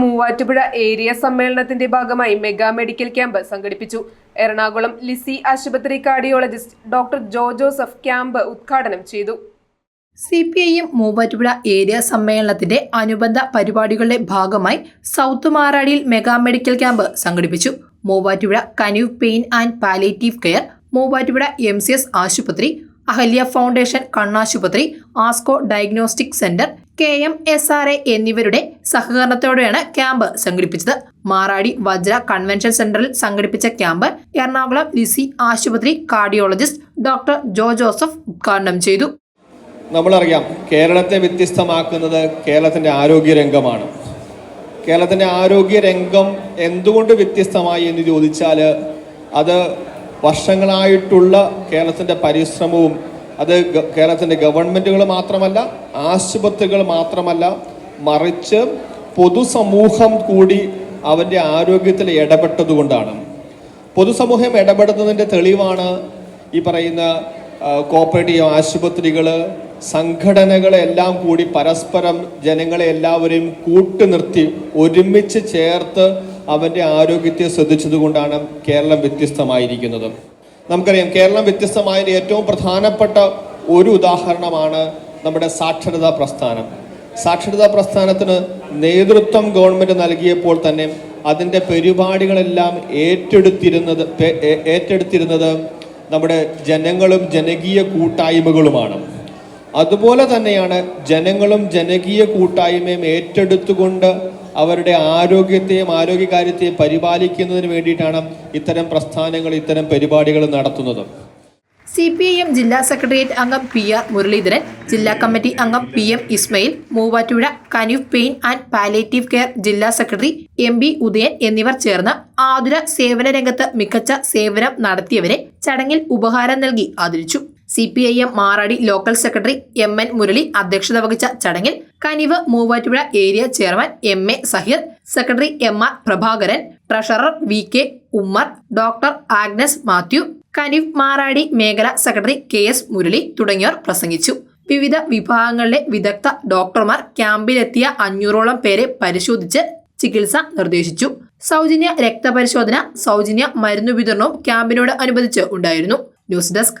Muvattupuzha area സമ്മേളനത്തിന്റെ ഭാഗമായി mega medical camp സംഘടിപ്പിച്ചു. എറണാകുളം ലിസി ആശുപത്രി cardiologist doctor Jo Joseph camp ഉദ്ഘാടനം ചെയ്തു. C P I M Muvattupuzha area സമ്മേളനത്തിന്റെ അനുബന്ധ പരിപാടികളുടെ ഭാഗമായി സൗത്ത് മാറാടിയിൽ മെഗാ മെഡിക്കൽ ക്യാമ്പ് സംഘടിപ്പിച്ചു. Muvattupuzha Kaniv pain and palliative care Muvattupuzha M C S ആശുപത്രി അഹല്യ ഫൗണ്ടേഷൻ കണ്ണാശുപത്രി Asco diagnostic centre K M S R A എന്നിവരുടെ സഹകരണത്തോടെയാണ് ക്യാമ്പ് സംഘടിപ്പിച്ചത്. മാറാടി വജ്ര കൺവെൻഷൻ സെന്ററിൽ സംഘടിപ്പിച്ച ക്യാമ്പ് എറണാകുളം ലിസി ആശുപത്രി കാർഡിയോളജിസ്റ്റ് ഡോക്ടർ ജോ ജോസഫ് ഉദ്ഘാടനം ചെയ്തു. നമ്മളറിയാം കേരളത്തെ വ്യത്യസ്തമാക്കുന്നത് കേരളത്തിന്റെ ആരോഗ്യരംഗമാണ്. കേരളത്തിന്റെ ആരോഗ്യരംഗം എന്തുകൊണ്ട് വ്യത്യസ്തമായി എന്ന് ചോദിച്ചാൽ അത് വർഷങ്ങളായിട്ടുള്ള കേരളത്തിന്റെ പരിശ്രമവും അത് കേരളത്തിന്റെ ഗവൺമെന്റുകൾ മാത്രമല്ല ആശുപത്രികൾ മാത്രമല്ല മറിച്ച് പൊതുസമൂഹം കൂടി അവന്റെ ആരോഗ്യത്തിൽ ഇടപെട്ടതുകൊണ്ടാണ്. പൊതുസമൂഹം ഇടപെടുന്നതിന്റെ തെളിവാണ് ഈ പറയുന്ന കോപ്പറേറ്റീവ് ആശുപത്രികൾ സംഘടനകളെല്ലാം കൂടി പരസ്പരം ജനങ്ങളെ എല്ലാവരെയും കൂട്ടുനിർത്തി ഒരുമിച്ച് ചേർത്ത് അവന്റെ ആരോഗ്യത്തെ ശ്രദ്ധിച്ചതുകൊണ്ടാണ് കേരളം വ്യത്യസ്തമായിരിക്കുന്നത്. നമുക്കറിയാം കേരളം വ്യത്യസ്തമായതിന് ഏറ്റവും പ്രധാനപ്പെട്ട ഒരു ഉദാഹരണമാണ് നമ്മുടെ സാക്ഷരതാ പ്രസ്ഥാനം. സാക്ഷരതാ പ്രസ്ഥാനത്തിന് നേതൃത്വം ഗവൺമെന്റ് നൽകിയപ്പോൾ തന്നെ അതിന്റെ പരിപാടികളെല്ലാം ഏറ്റെടുത്തിരുന്നത് ഏറ്റെടുത്തിരുന്നത് നമ്മുടെ ജനങ്ങളും ജനകീയ കൂട്ടായ്മകളുമാണ്. അതുപോലെ തന്നെയാണ് ജനങ്ങളും ജനകീയ കൂട്ടായ്മയും ഏറ്റെടുത്തുകൊണ്ട് അവരുടെ ആരോഗ്യത്തെയും ആരോഗ്യകാര്യത്തെയും പരിപാലിക്കുന്നതിന് വേണ്ടിയിട്ടാണ് ഇത്തരം പ്രസ്ഥാനങ്ങൾ ഇത്തരം പരിപാടികൾ നടത്തുന്നത്. സി പി ഐ എം ജില്ലാ സെക്രട്ടേറിയറ്റ് അംഗം പി ആർ മുരളീധരൻ ജില്ലാ കമ്മിറ്റി അംഗം P M Ismail Muvattupuzha Kaniv pain and palliative care ജില്ലാ സെക്രട്ടറി എം ബി ഉദയൻ എന്നിവർ ചേർന്ന് ആതുര സേവന രംഗത്ത് മികച്ച സേവനം നടത്തിയവരെ ചടങ്ങിൽ ഉപഹാരം നൽകി ആദരിച്ചു. C P I M Marady local secretary M N Murali അധ്യക്ഷത വഹിച്ച ചടങ്ങിൽ Kaniv Muvattupuzha area chairman M A Sahir secretary M R Prabhakaran treasurer V K Ummer doctor Agnes Mathew Kaniv Marady മേഖല സെക്രട്ടറി കെ എസ് മുരളി തുടങ്ങിയവർ പ്രസംഗിച്ചു. വിവിധ വിഭാഗങ്ങളിലെ വിദഗ്ധ ഡോക്ടർമാർ ക്യാമ്പിലെത്തിയ അഞ്ഞൂറോളം പേരെ പരിശോധിച്ച് ചികിത്സ നിർദ്ദേശിച്ചു. സൗജന്യ രക്തപരിശോധന സൗജന്യ മരുന്നു വിതരണവും ക്യാമ്പിനോട് അനുബന്ധിച്ച് ഉണ്ടായിരുന്നു. News desk